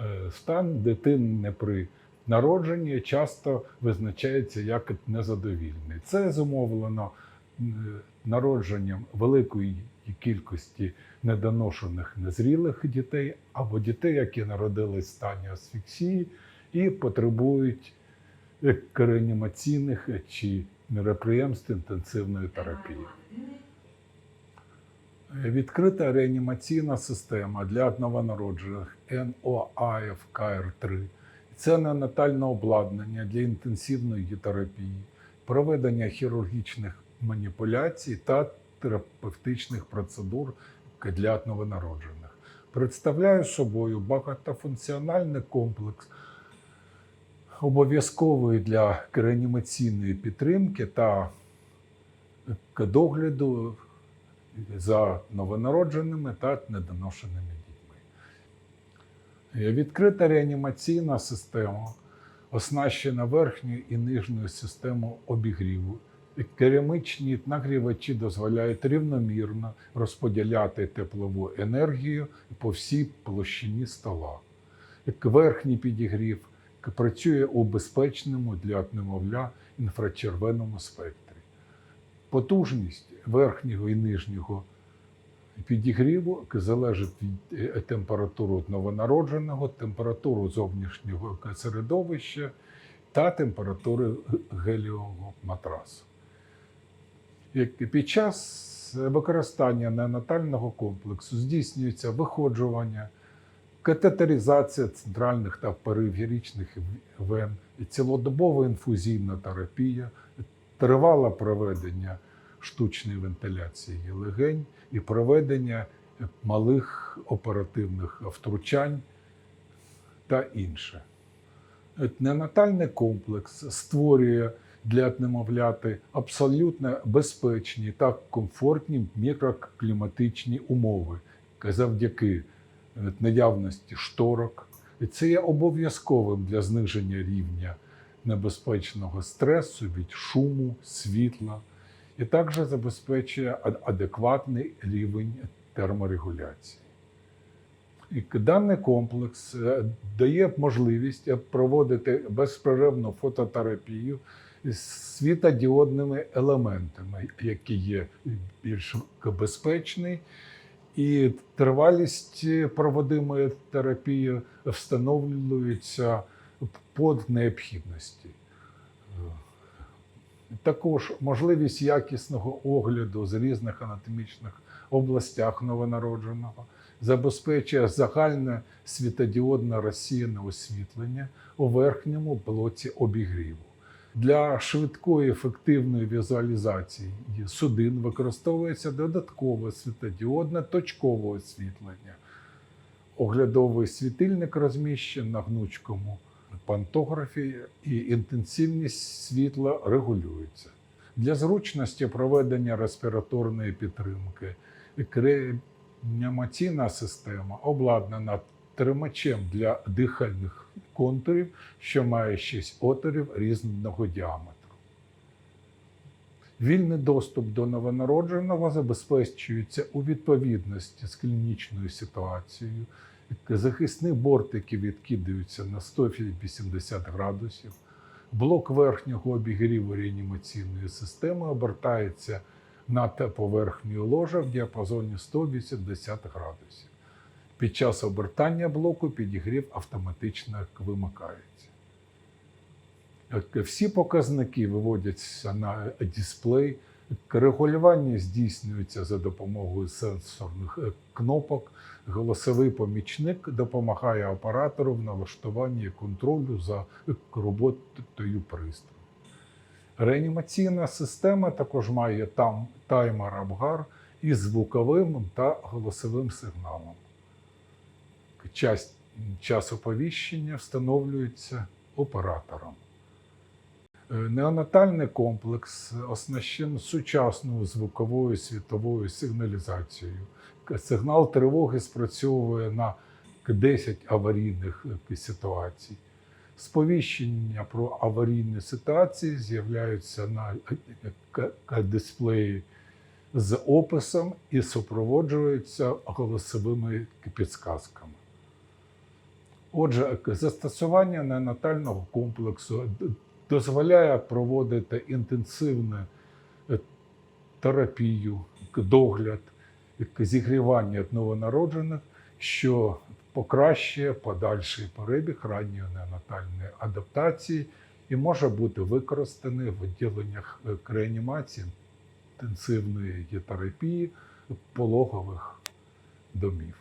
Е, Стан дитини при народженні часто визначається як незадовільний. Це зумовлено е, народженням великої кількості недоношених незрілих дітей або дітей, які народились в стані асфіксії і потребують е, реанімаційних чи мероприємств інтенсивної терапії. Відкрита реанімаційна система для новонароджених НОАФ КР3 це неонатальне обладнання для інтенсивної терапії, проведення хірургічних маніпуляцій та терапевтичних процедур для новонароджених. Представляє собою багатофункціональний комплекс, обов'язковий для реанімаційної підтримки та догляду за новонародженими та недоношеними дітьми. Відкрита реанімаційна система оснащена верхньою і нижньою системою обігріву. Керамічні нагрівачі дозволяють рівномірно розподіляти теплову енергію по всій площині стола. Верхній підігрів працює у безпечному для немовля інфрачервоному спектрі. Потужність верхнього і нижнього підігріву залежить від е, температури новонародженого, температури зовнішнього середовища та температури геліового матрасу. Під час використання неонатального комплексу здійснюється виходжування, катетеризація центральних та периферичних вен, цілодобова інфузійна терапія, тривале проведення штучної вентиляції легень і проведення малих оперативних втручань та інше. Неонатальний комплекс створює для немовляти абсолютно безпечні та комфортні мікрокліматичні умови завдяки наявності шторок. Це є обов'язковим для зниження рівня небезпечного стресу від шуму, світла і також забезпечує адекватний рівень терморегуляції. І даний комплекс е, дає можливість проводити безперервну фототерапію з світодіодними елементами, які є більш безпечні, і тривалість проводимої терапії встановлюється по необхідності. Також можливість якісного огляду з різних анатомічних областях новонародженого забезпечує загальне світодіодне розсіяне освітлення у верхньому блоці обігріву. Для швидкої ефективної візуалізації судин використовується додаткове світодіодне точкове освітлення. Оглядовий світильник розміщений на гнучкому пантографі і інтенсивність світла регулюється. Для зручності проведення респіраторної підтримки реанімаційна система обладнана тримачем для дихальних контурів, що має 6 отворів різного діаметру. Вільний доступ до новонародженого забезпечується у відповідності з клінічною ситуацією. Захисні бортики відкидаються на 180 градусів. Блок верхнього обігріву реанімаційної системи обертається над поверхнею ложа в діапазоні 180 градусів. Під час обертання блоку підігрів автоматично вимикається. Всі показники виводяться на дисплей. Регулювання здійснюється за допомогою сенсорних кнопок. Голосовий помічник допомагає оператору в налаштуванні контролю за роботою пристрою. Реанімаційна система також має там таймер Абгар із звуковим та голосовим сигналом. Час, час оповіщення встановлюється оператором. Е, Неонатальний комплекс оснащений сучасною звуковою світовою сигналізацією. Сигнал тривоги спрацьовує на 10 аварійних е, ситуацій. Сповіщення про аварійні ситуації з'являються на е, дисплеї з описом і супроводжуються голосовими підсказками. Отже, застосування неонатального комплексу дозволяє проводити інтенсивну е, терапію, догляд, зігрівання новонароджених, що покращує подальший перебіг ранньої неонатальної адаптації і може бути використаний в відділеннях е, реанімації інтенсивної терапії пологових домів.